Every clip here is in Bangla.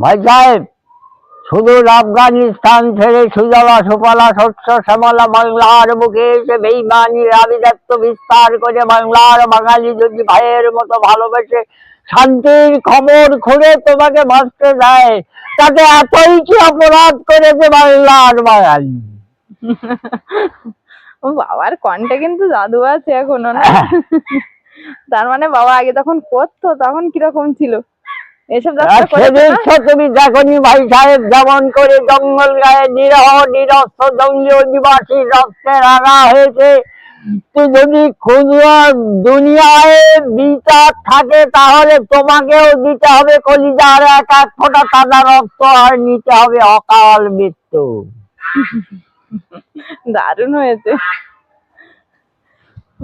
ভাই সাহেব সুদূর আফগানিস্তান ছেড়ে সুজলা সুফলা শস্য শ্যামলা বাংলার বুকে এসে বেইমানির আবিদত্ব বিস্তার করে বাংলার বাঙালি যদি ভাইয়ের মতো ভালোবেসে শান্তির খবর খুঁড়ে তোমাকে বাঁচতে দেয় তাতে এতই কি অপরাধ করেছে বাংলার বাঙালি? ও বাবার কণ্ঠে কিন্তু জাদু আছে এখনও না? তার মানে বাবা আগে তখন করতো তখন কীরকম ছিল? এসব দেখনি ভাই সাহেব যেমন করে জঙ্গল গায়ে নিরহ নিরস্ত জঙ্গলি অধিবাসী রক্তে রাঙা হয়েছে যদি দুনিয়ায় বিচার থাকে তাহলে তোমাকেও দিতে হবে কলিজার এক এক ফোঁটা তাজা রক্ত আর নিতে হবে অকাল মৃত্যু। দারুণ হয়েছে।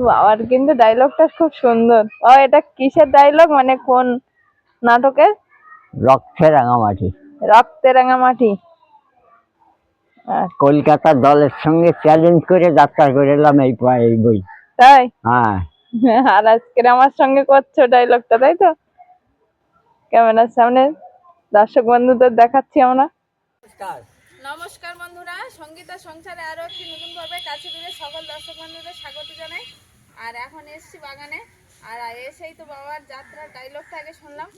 বাবার কিন্তু ডায়লগটা খুব সুন্দর। ও এটা কিসের ডায়লগ মানে কোন নাটকের? রক্তে রাঙামাটি। রক্তে রাঙা মাটি কলকাতা দলের সঙ্গে চ্যালেঞ্জ করে যাত্রা করে এলাম এই প- এই বই। তাই? হ্যাঁ। আর আজকে আমার সঙ্গে করছ ডায়লগটা তাই তো? ক্যামেরার সামনে? দর্শক বন্ধুদের দেখাচ্ছি আমরা। নমস্কার। বন্ধুরা সঙ্গীতা সংসারে আরও একটি নতুন পর্বে কাছে দূরে সকল দর্শক বন্ধুদের স্বাগত জানাই। আর এখন এসছি বাগানে। আর এসেই তো বাবার যাত্রার ডায়লগটা আগে শুনলাম।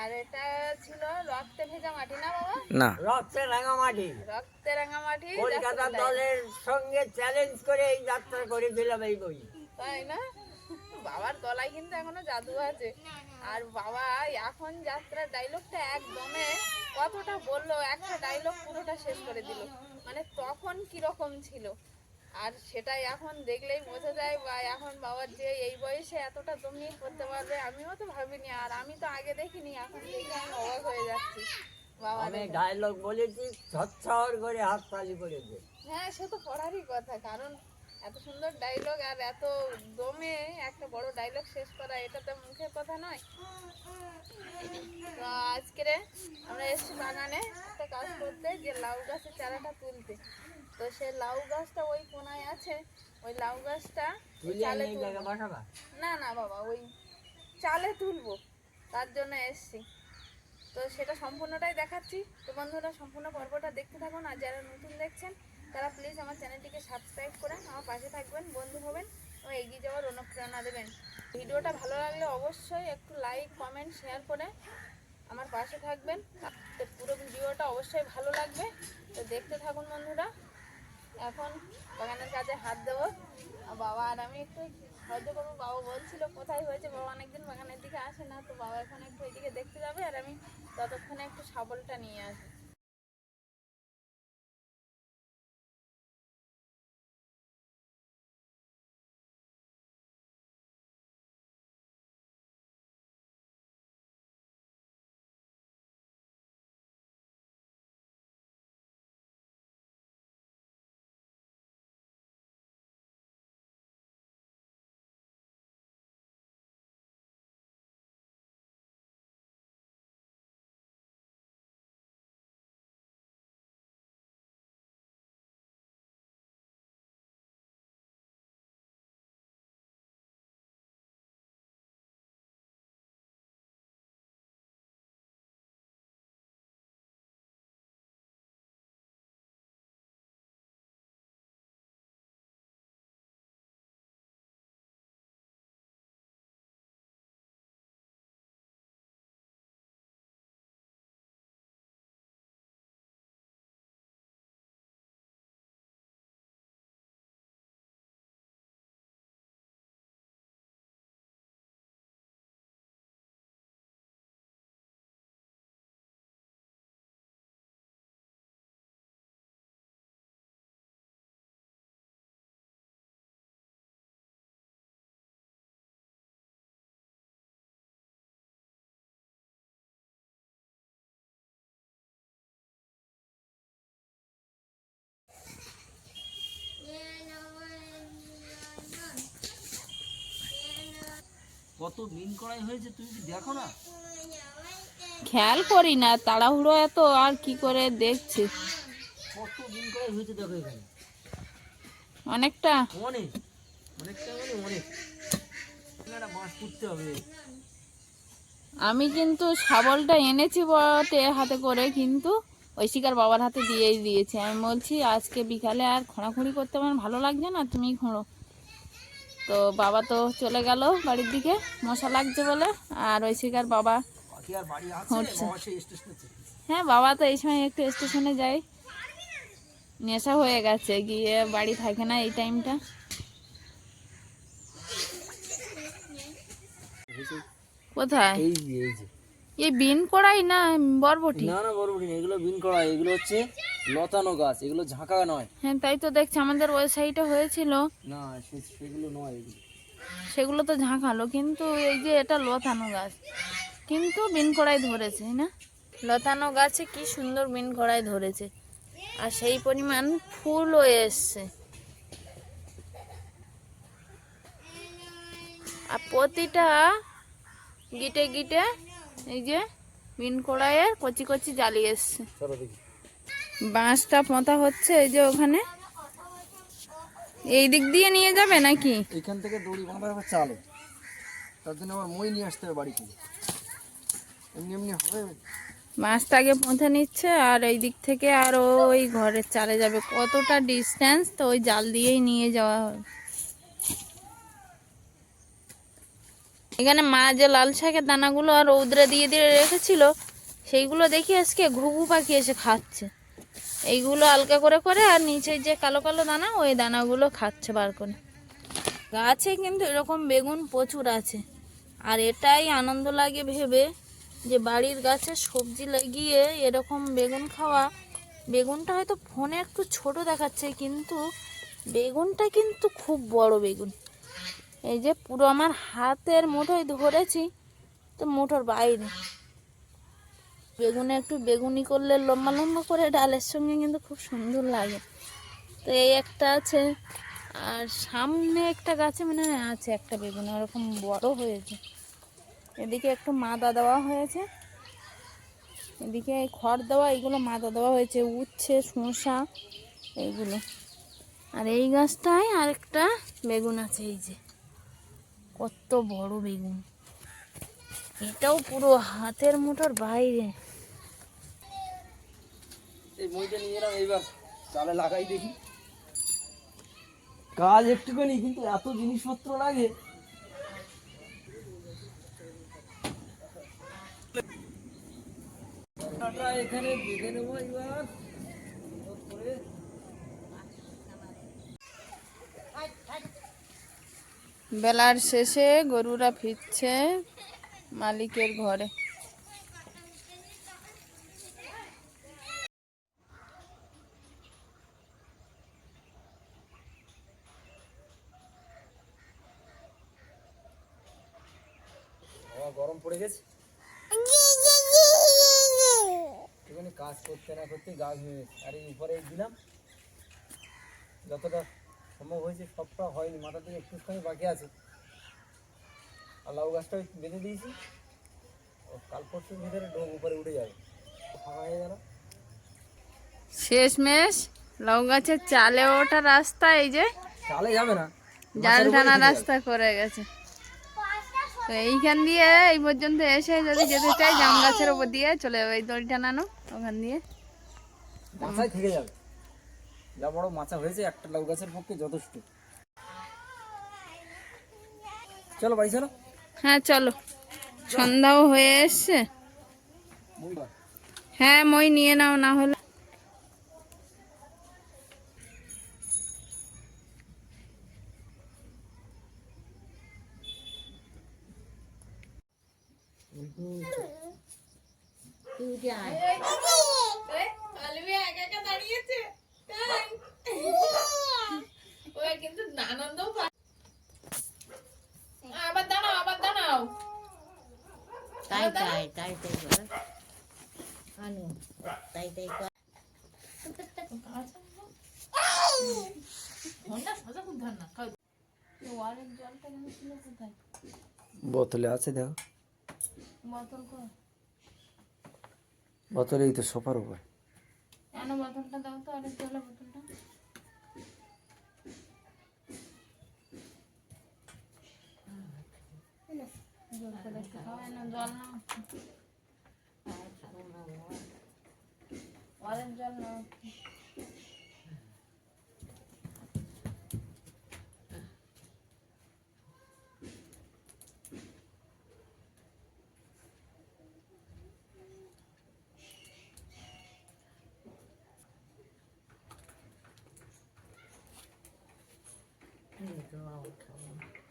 আর এটা ছিল রক্তে ভেজা মাটি না বাবা? না। রক্তে রাঙামাটি রক্তে রাঙা মাটি কলকাতা দলের সঙ্গে চ্যালেঞ্জ করে এই যাত্রা করেছিলাম এই বই। তাই না? বাবার গলায় কিন্তু এখনও জাদু আছে। আর বাবা এখন যাত্রার ডায়লগটা একদমে কতটা বলল একটা ডায়লগ পুরোটা শেষ করে দিল। মানে তখন কীরকম ছিল? আর সেটাই এখন দেখলেই বোঝা যায় বা যে এই বয়সে এতটা জমি করতে পারবে আমিও তো ভাবিনি। আর আমি তো আগে দেখিনি এখন দেখে আমি অবাক হয়ে যাচ্ছি। আমি ডায়লগ বলেছি ঝচ্ছর করে হাততালি করেছে হ্যাঁ সে তো পড়ারই কথা কারণ এত সুন্দর ডায়লগ আর এত দমে একটা বড় ডায়লগ শেষ করা এটা তো মুখের কথা নয়। তো আজকে আমরা এসেছি বাগানে একটা কাজ করতে যে লাউ গাছের চারাটা তুলতে। তো সে লাউ গাছটা ওই কোনায় আছে ওই লাউ গাছটা চালে না না বাবা ওই চালে তুলবো। তার জন্য এসছি। তো সেটা সম্পূর্ণটাই দেখাচ্ছি। তো বন্ধুরা সম্পূর্ণ পর্বটা দেখতে থাকুন আর যারা নতুন দেখছেন তারা প্লিজ আমার চ্যানেলটিকে সাবস্ক্রাইব করে আমার পাশে থাকবেন বন্ধু হবেন ও এগিয়ে যাওয়ার অনুপ্রেরণা দেবেন। ভিডিওটা ভালো লাগলে অবশ্যই একটু লাইক কমেন্ট শেয়ার করে আমার পাশে থাকবেন। তো পুরো ভিডিওটা অবশ্যই ভালো লাগবে। তো দেখতে থাকুন বন্ধুরা। এখন বাগানের কাজে হাত দেবো। বাবা আর আমি একটু হয়তো করব বাবা বলছিল কোথায় হয়েছে, বাবা অনেকদিন বাগানের দিকে আসে না, তো বাবা এখন একটু ওইদিকে দেখতে যাবে আর আমি ততক্ষণে একটু সাবলটা নিয়ে আসি কত মিন করাই হয়েছে তুমি কি দেখো না? খেয়াল করি না তাড়াহুড়ো এত আর কি করে দেখছি? কত মিন করাই হয়েছে দেখো এখানে। অনেকটা? অনেক। অনেকটা মানে অনেক। একটা বাঁশ পুঁততে হবে। আমি কিন্তু শাবলটা এনেছি বটে হাতে করে কিন্তু ঐশিকার বাবার হাতে দিয়েই দিয়েছি। আমি বলছি আজকে বিকালে আর খোঁড়াখুঁড়ি করতে আমার ভালো লাগছে না তুমি খোঁড়ো। তো বাবা তো চলে গেল বাড়ির দিকে, মশা লাগছে বলে, আর আছে হচ্ছে। বাবা। হ্যাঁ বাবা তো এই সময় একটু স্টেশনে যাই নেশা হয়ে গেছে, গিয়ে বাড়ি থাকে না এই টাইমটা কোথায় এই বিন কড়াই না বরবটি? না না বড়বড়ি না এগুলো বিন করা এগুলো হচ্ছে লতানো গাছ এগুলো ঝাঁকা নয়। হ্যাঁ তাই তো দেখছি আমাদের ওই সাইডে হয়েছিল। না সেগুলো নয় সেগুলো তো ঝাঁকালো কিন্তু এই যে এটা লতানো গাছ। কিন্তু বিন কড়াই ধরেছে না? লতানো গাছে কি সুন্দর বিন কড়াই ধরেছে। আর সেই পরিমাণ ফুলও এসছে। আর প্রতিটা গিটে গিটে এই যে বিন কড়াইয়ের কচি কচি জালি এসছে। বাঁশটা পোঁতা হচ্ছে এই যে ওখানে। এই দিক দিয়ে নিয়ে যাবে নাকি? এখান থেকে দড়ি বাঁধা হবে চালে। তার জন্য আবার মই নিয়ে আসতে হবে বাড়ি থেকে। এমনি এমনি হবে। মাছটা আগে পৌঁছে নিচ্ছে আর এই দিক থেকে আর ওই ঘরের চালে যাবে। কতটা ডিস্টেন্স তো ওই জাল দিয়েই নিয়ে যাওয়া হবে এখানে মা যে লাল শাকের দানাগুলো আর রৌদ্রে দিয়ে দিয়ে রেখেছিল, সেইগুলো দেখি আজকে ঘুঘু পাখি এসে খাচ্ছে। এইগুলো আলকা করে করে আর নিচে যে কালো কালো দানা, ওই দানাগুলো খাচ্ছে বার করে। গাছে কিন্তু এরকম বেগুন প্রচুর আছে। আর এটাই আনন্দ লাগে ভেবে যে বাড়ির গাছে সবজি লাগিয়ে এরকম বেগুন খাওয়া, বেগুনটা হয়তো ফোনে একটু ছোট দেখাচ্ছে, কিন্তু বেগুনটা কিন্তু খুব বড় বেগুন। এই যে পুরো আমার হাতের মুঠোয় ধরেছি, তো মুঠোর বাইরে। বেগুনে একটু বেগুনি করলে লম্বা লম্বা করে ডালের সঙ্গে কিন্তু খুব সুন্দর লাগে। তো এই একটা আছে, আর সামনে একটা গাছে মানে আছে একটা বেগুন, ওরকম বড় হয়েছে। এদিকে একটু মাদা দেওয়া হয়েছে। এদিকে খড় দেওয়া এইগুলো মাদা দেওয়া হয়েছে, উচ্ছে, শসা এইগুলো আর এই গাছটায় আরেকটা বেগুন আছে, এই যে। কত বড় বেগুন। এটাও পুরো হাতের মুঠোর বাইরে। কাজ একটুখানি, কিন্তু এত জিনিসপত্র লাগে। এখানে নেব এবার বেলার শেষে গরুরা ফিরছে মালিকের ঘরে। গরম পড়ে গেছে? কাজ করতে না করতে গাছ। হয়ে আর এই উপরে দিলাম। যতটা সম্ভব হয়েছে সবটা হয়নি মাথা থেকে একটুখানি বাকি আছে। আর লাউ গাছটা বেঁধে দিয়েছি। ও কাল পরশুর ভিতরে ডোব উপরে উঠে যাবে। ফাঁকা হয়ে গেল। শেষমেশ লাউ গাছের চালে ওঠা রাস্তা এই যে চালে যাবে না জাল টানা রাস্তা করে গেছে। তো এইখান দিয়ে এই পর্যন্ত এসে যদি যেতে চাই জাম গাছের উপর দিয়ে চলে যাবে এই দড়ি টানানো ওখান দিয়ে। মাথায় থেকে যাবে। যা বড় মাছা হয়েছে একটা লাউ গাছের পক্ষে যথেষ্ট। চলো বাড়ি চলো। হ্যাঁ চলো। সন্ধ্যাও হয়ে এসছে। হ্যাঁ মই নিয়ে নাও না হলে আবার দাঁড়াও আবার দাঁড়াও। তাই তাই তাই তাই আনু তাই তাই বোতলে আছে দেখো। বোতল কই বোতলে এই তো সোফার উপর। నాన్న పోతుంటా తాగుతా ఆరెంజ్ జోలో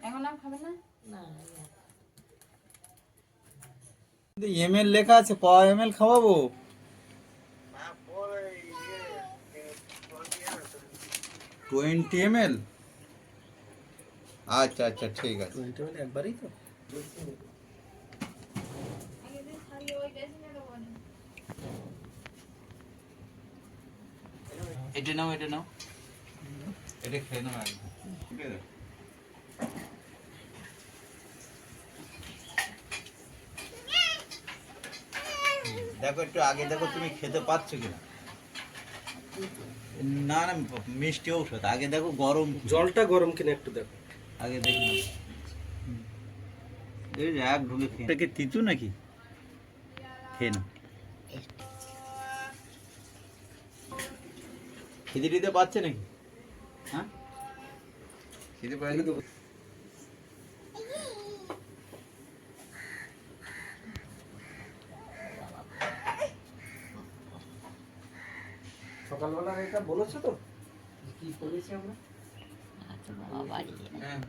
এখন আর খাবে না? এম এল লেখা আছে ক এম এল খাওয়াবো? টোয়েন্টি এম এল আচ্ছা আচ্ছা ঠিক আছে। একবারই তো? এটা নাও এটা নাও। এটা খেয়ে নাও একদম দেখো একটু আগে দেখো তুমি খেতে পাচ্ছ কিনা। না না মিষ্টি ঔষধ। আগে দেখো গরম। জলটা গরম কিনা একটু দেখো। আগে দেখি। এই যে এক ঢুকে খেয়ে তিতু নাকি? খেয়ে না খিদে টিদে পাচ্ছে নাকি? হ্যাঁ? খিদে পায় সকালবেলা এটা বলেছ তো? কি করেছি আমরা? বাবা বাড়ি হ্যাঁ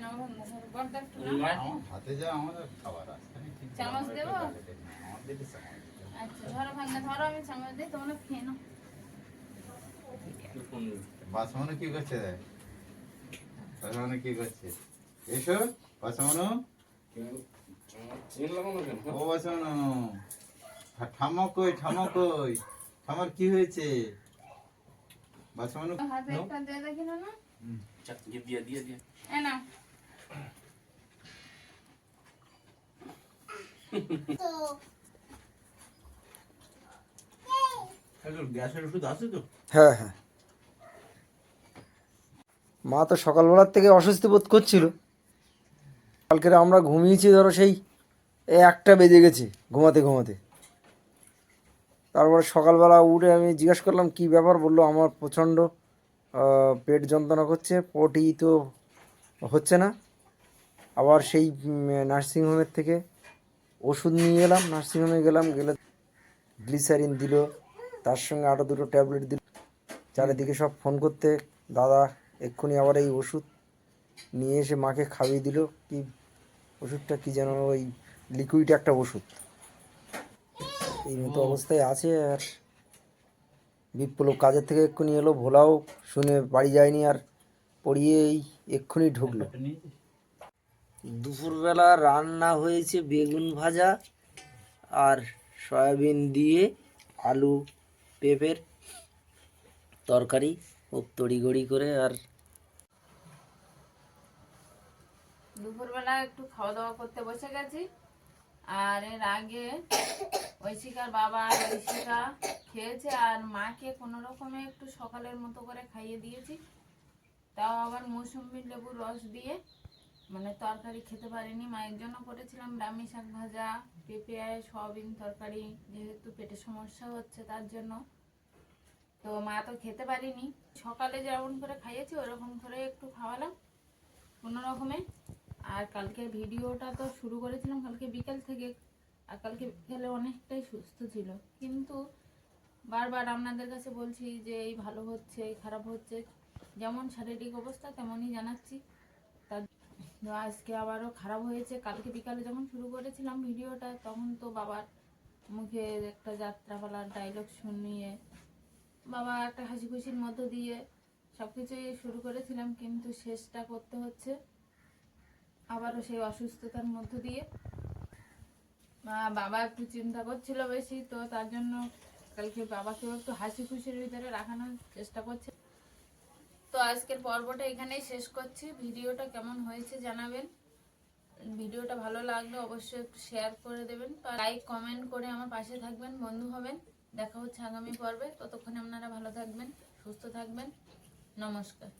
নাও। হাতে যা আমাদের খাবার আছে চামচ দেবো? আচ্ছা ধরো ভাঙা ধরো আমি চামচ দিই তোমরা খেয়ে নাও। বাসমনে কি করছে বাসমনে কি করছে? এসো বাসমনো। ও বাসমনো। ঠামা কই ঠামা কই? ঠামার কি হয়েছে? বাসমনো হাতে একটা দিয়ে দেখি না না? এ নাও গ্যাসের ওষুধ আছে তো? হ্যাঁ হ্যাঁ। মা তো সকালবেলার থেকে অস্বস্তি বোধ করছিল। কালকের আমরা ঘুমিয়েছি, ধরো সেই একটা বেজে গেছে ঘুমাতে ঘুমাতে। তারপরে সকালবেলা উঠে আমি জিজ্ঞাসা করলাম, কি ব্যাপার? বলল, আমার প্রচণ্ড পেট যন্ত্রণা করছে, পটি তো হচ্ছে না। আবার সেই নার্সিংহোমের থেকে ওষুধ নিয়ে এলাম, নার্সিংহোমে গেলাম, গেলে গ্লিসারিন দিল, তার সঙ্গে আরও দুটো ট্যাবলেট দিল। চারিদিকে সব ফোন করতে, দাদা এক্ষুনি আবার এই ওষুধ নিয়ে এসে মাকে খাইয়ে দিল। কি ওষুধটা কি যেন ওই লিকুইড একটা ওষুধ। এই মতো অবস্থায় আছে আর বিপ্লব কাজের থেকে এক্ষুনি এলো ভোলাও শুনে বাড়ি যায়নি আর পড়িয়ে এই এক্ষুনি ঢুকলো। দুপুরবেলা রান্না হয়েছে বেগুন ভাজা আর সয়াবিন দিয়ে আলু পেঁপের তরকারি খুব তড়িগড়ি করে আর দুপুরবেলা একটু খাওয়া দাওয়া করতে বসে গেছি। আর এর আগে ঐশিকার বাবা আর ঐশিকা খেয়েছে আর মাকে কোনো রকমে একটু সকালের মতো করে খাইয়ে দিয়েছি। তাও আবার মৌসুম্বি লেবুর রস দিয়ে। মানে তরকারি খেতে পারিনি, মায়ের জন্য করেছিলাম ব্রাহ্মী শাক ভাজা, পেঁপে, সয়াবিন তরকারি, যেহেতু পেটে সমস্যা হচ্ছে তার জন্য। তো মা তো খেতে পারিনি। সকালে যেমন করে খাইয়েছি, ওরকম করে একটু খাওয়ালাম। কোনো রকমে আর কালকে ভিডিওটা তো শুরু করেছিলাম কালকে বিকেল থেকে, আর কালকে বিকেলে অনেকটাই সুস্থ ছিল। কিন্তু বারবার আপনাদের কাছে বলছি যে এই ভালো হচ্ছে, এই খারাপ হচ্ছে, যেমন শারীরিক অবস্থা তেমনই জানাচ্ছি। তার আজকে আবারও খারাপ হয়েছে। কালকে বিকালে যখন শুরু করেছিলাম ভিডিওটা, তখন তো বাবার মুখে একটা যাত্রাপালার ডায়লগ শুনিয়ে, বাবা একটা হাসি খুশির মধ্য দিয়ে সব কিছুই শুরু করেছিলাম, কিন্তু শেষটা করতে হচ্ছে। আবারও সেই অসুস্থতার মধ্য দিয়ে। বাবা একটু চিন্তা করছিল বেশি, তো তার জন্য কালকে বাবাকেও একটু হাসি খুশির ভিতরে রাখানোর চেষ্টা করছে। তো আজকের পর্বটা এখানেই শেষ করছি। ভিডিওটা কেমন হয়েছে জানাবেন। ভিডিওটা ভালো লাগলে অবশ্যই একটু শেয়ার করে দেবেন। লাইক কমেন্ট করে আমার পাশে থাকবেন, বন্ধু হবেন। দেখা হচ্ছে আগামী পর্বে। ততক্ষণে আপনারা ভালো থাকবেন, সুস্থ থাকবেন। নমস্কার।